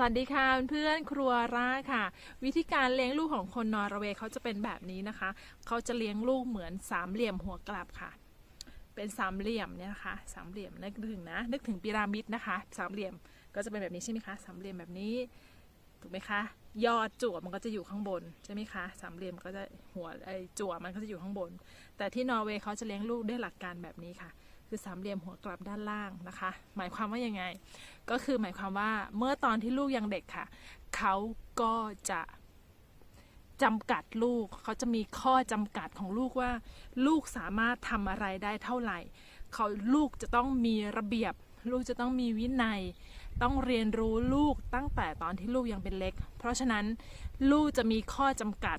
สวัสดีค่ะเพื่อนครัวร่าค่ะ วิธีการเลี้ยงลูกของคนนอร์เวย์เขาจะเป็นแบบนี้นะคะ เขาจะเลี้ยงลูกเหมือนสามเหลี่ยมหัวกลับค่ะ เป็นสามเหลี่ยมเนี่ยนะคะสามเหลี่ยมนึกถึงนะนึกถึงพีระมิดนะคะสามเหลี่ยมก็จะเป็นแบบนี้ใช่ไหมคะสามเหลี่ยมแบบนี้ถูกไหมคะยอดจั่วมันก็จะอยู่ข้างบนใช่ไหมคะสามเหลี่ยมก็จะหัวไอจั่วมันก็จะอยู่ข้างบน แต่ที่นอร์เวย์เขาจะเลี้ยงลูกด้วยหลักการแบบนี้ค่ะ คือสามเหลี่ยมหัวกลับด้านล่างนะคะ หมายความว่ายังไง ก็คือหมายความว่าเมื่อตอนที่ลูกยังเด็กค่ะ เขาก็จะจำกัดลูก เขาจะมีข้อจำกัดของลูกว่า ลูกสามารถทำอะไรได้เท่าไหร่ เขาลูกจะต้องมีระเบียบ ลูกจะต้องมีวินัย ต้องเรียนรู้ลูกตั้งแต่ตอนที่ลูกยังเป็นเล็ก เพราะฉะนั้นลูกจะมีข้อจำกัด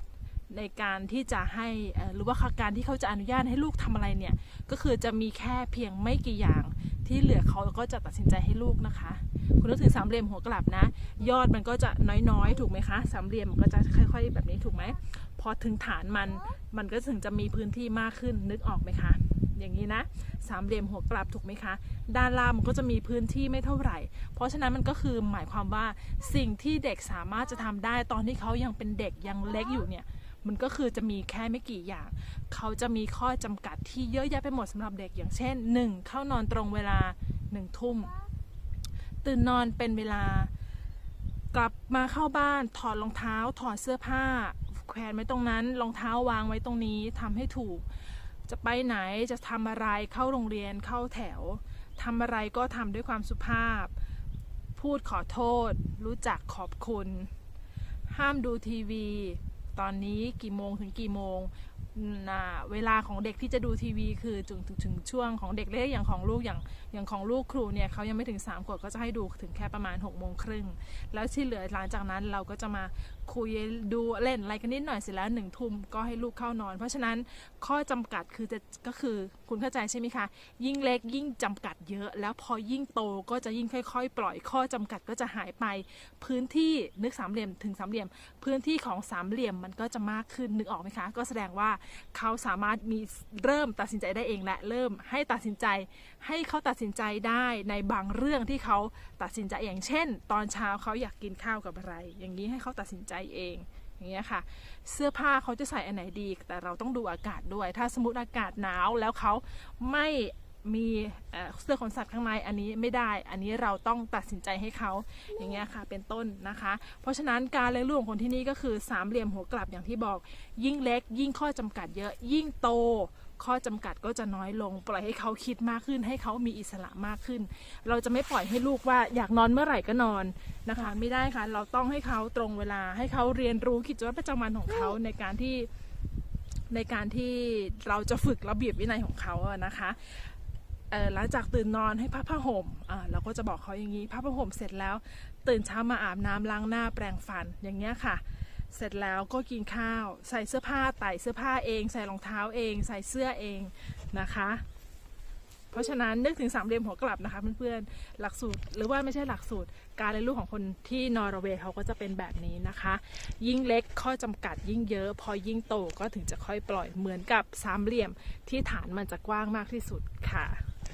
ในการที่จะให้หรือว่าการที่เขาจะอนุญาตให้ลูกทำอะไรเนี่ย ก็คือจะมีแค่เพียงไม่กี่อย่างที่เหลือเขาก็จะตัดสินใจให้ลูกนะคะ คุณนึกถึงสามเหลี่ยมหัวกลับนะ ยอดมันก็จะน้อยๆ ถูกไหมคะ สามเหลี่ยมมันก็จะค่อย ๆ แบบนี้ถูกไหม พอถึงฐานมันมันก็ถึงจะมีพื้นที่มากขึ้นนึกออกไหมคะ อย่างนี้นะ สามเหลี่ยมหัวกลับถูกไหมคะ ด้านล่างมันก็จะมีพื้นที่ไม่เท่าไหร่ เพราะฉะนั้นมันก็คือหมายความว่าสิ่งที่เด็กสามารถจะทำได้ตอนที่เขายังเป็นเด็กยังเล็กอยู่เนี่ย มันก็คือจะมีแค่ไม่กี่อย่าง เขาจะมีข้อจำกัดที่เยอะแยะไปหมดสำหรับเด็กอย่างเช่น 1. เข้านอนตรงเวลา1ทุ่ม ตื่นนอนเป็นเวลากลับมาเข้าบ้านถอดรองเท้าถอดเสื้อผ้า แขวนไว้ตรงนั้นรองเท้าวางไว้ตรงนี้ทำให้ถูก จะไปไหนจะทำอะไรเข้าโรงเรียนเข้าแถวทำอะไรก็ทำด้วยความสุภาพ พูดขอโทษ รู้จักขอบคุณ ห้ามดูทีวี ตอนนี้กี่โมงถึงกี่โมง เวลาของเด็กที่จะดูทีวี คือถึงถึงช่วงของเด็กเล็กอย่างของลูกอย่างอย่างของลูกครูเนี่ยเขายังไม่ถึง3ามขวบก็จะให้ดูถึงแค่ประมาณ6กโมงครึ่งแล้วที่เหลือหลังจากนั้นเราก็จะมาคุยดูเล่นอะไรกันนิดหน่อยเสร็จแล้วหนึ่งทุ่มก็ให้ลูกเข้านอน เพราะฉะนั้นข้อจำกัดคือจะก็คือคุณเข้าใจใช่ไหมคะยิ่งเล็กยิ่งจำกัดเยอะ แล้วพอยิ่งโตก็จะยิ่งค่อย ๆ ปล่อยข้อจำกัดก็จะหายไป พื้นที่นึกสามเหลี่ยมถึงสามเหลี่ยม พื้นที่ของสามเหลี่ยมมันก็จะมากขึ้นนึกออกไหมคะ ก็แสดงว่าเขาสามารถมีเริ่มตัดสินใจได้เองและเริ่มให้ตัดสินใจให้เขาตัดสินใจได้ในบางเรื่องที่เขาตัดสินใจอย่างเช่น ตอนเช้าเขาอยากกินข้าวกับอะไร อย่างนี้ให้เขาตัดสินใจเองอย่างเงี้ยค่ะเสื้อผ้าเขาจะใส่อันไหนดี แต่เราต้องดูอากาศด้วย ถ้าสมมติอากาศหนาวแล้วเขาไม่ มีเสื้อขนสัตว์ข้างในอันนี้ไม่ได้ อันนี้เราต้องตัดสินใจให้เขาอย่างเงี้ยค่ะเป็นต้นนะคะ เพราะฉะนั้นการเลี้ยงลูกของคนที่นี่ก็คือสามเหลี่ยมหัวกลับอย่างที่บอก ยิ่งเล็ก ยิ่งข้อจำกัดเยอะ ยิ่งโต ข้อจำกัดก็จะน้อยลง ปล่อยให้เขาคิดมากขึ้น ให้เขามีอิสระมากขึ้น เราจะไม่ปล่อยให้ลูกว่าอยากนอนเมื่อไหร่ก็นอนนะคะ ไม่ได้ค่ะเราต้องให้เขาตรงเวลา ให้เขาเรียนรู้กิจวัตรประจำวันของเขาในการที่ในการที่เราจะฝึกระเบียบวินัยของเขานะคะ หลังจากตื่นนอนให้พับผ้าห่มเราก็จะบอกเขาอย่างนี้พับผ้าห่มเสร็จแล้ว ตื่นเช้ามาอาบน้ำล้างหน้าแปรงฟันอย่างเงี้ยค่ะ เสร็จแล้วก็กินข้าว ใส่เสื้อผ้าไต่เสื้อผ้าเอง ใส่รองเท้าเอง ใส่เสื้อเองนะคะ เพราะฉะนั้นนึกถึงสามเหลี่ยมหัวกลับนะคะเพื่อนๆหลักสูตรหรือว่าไม่ใช่หลักสูตร การเรียนรู้ของคนที่นอร์เวย์เขาก็จะเป็นแบบนี้นะคะ ยิ่งเล็กข้อจำกัดยิ่งเยอะ พอยิ่งโตก็ถึงจะค่อยปล่อยเหมือนกับสามเหลี่ยมที่ฐานมันจะกว้างมากที่สุดค่ะ